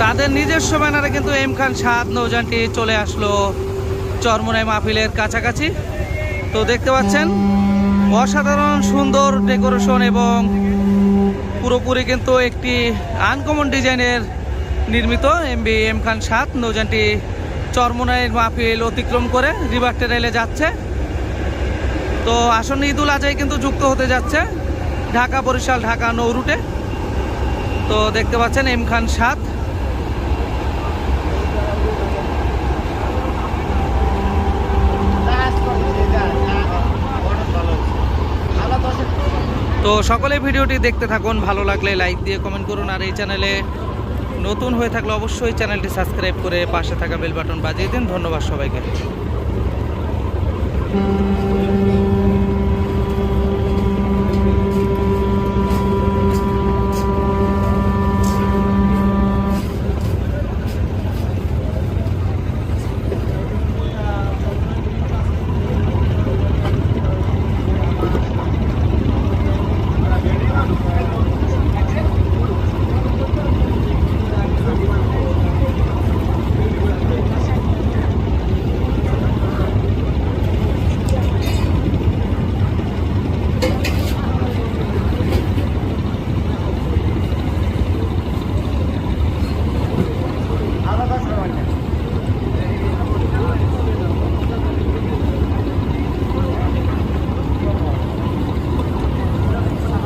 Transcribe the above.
তাদের নিজস্ব ব্যানারে কিন্তু এম খান সাত নৌজানটি চলে আসলো চরমোনাই মাহফিলের কাছাকাছি। তো দেখতে পাচ্ছেন, অসাধারণ সুন্দর ডেকোরেশন এবং পুরোপুরি কিন্তু একটি আনকমন ডিজাইনের নির্মিত এমবি এম খান সাত, নৌযানটি চরমনাইয়ের মাহফিল অতিক্রম করে রিভার টেরাইলে যাচ্ছে। তো আসন্ন ঈদুল আজহাই কিন্তু যুক্ত হতে যাচ্ছে, ঢাকা বরিশাল, ঢাকা নৌ রুটে তো দেখতে পাচ্ছেন এম খান সাত। তো সকলে ভিডিওটি দেখতে থাকুন, ভালো লাগলে লাইক দিয়ে কমেন্ট করুন, আর এই চ্যানেলে নতুন হয়ে থাকলে অবশ্যই চ্যানেলটি সাবস্ক্রাইব করে পাশে থাকা বেল বাটন বাজিয়ে দিন। ধন্যবাদ সবাইকে।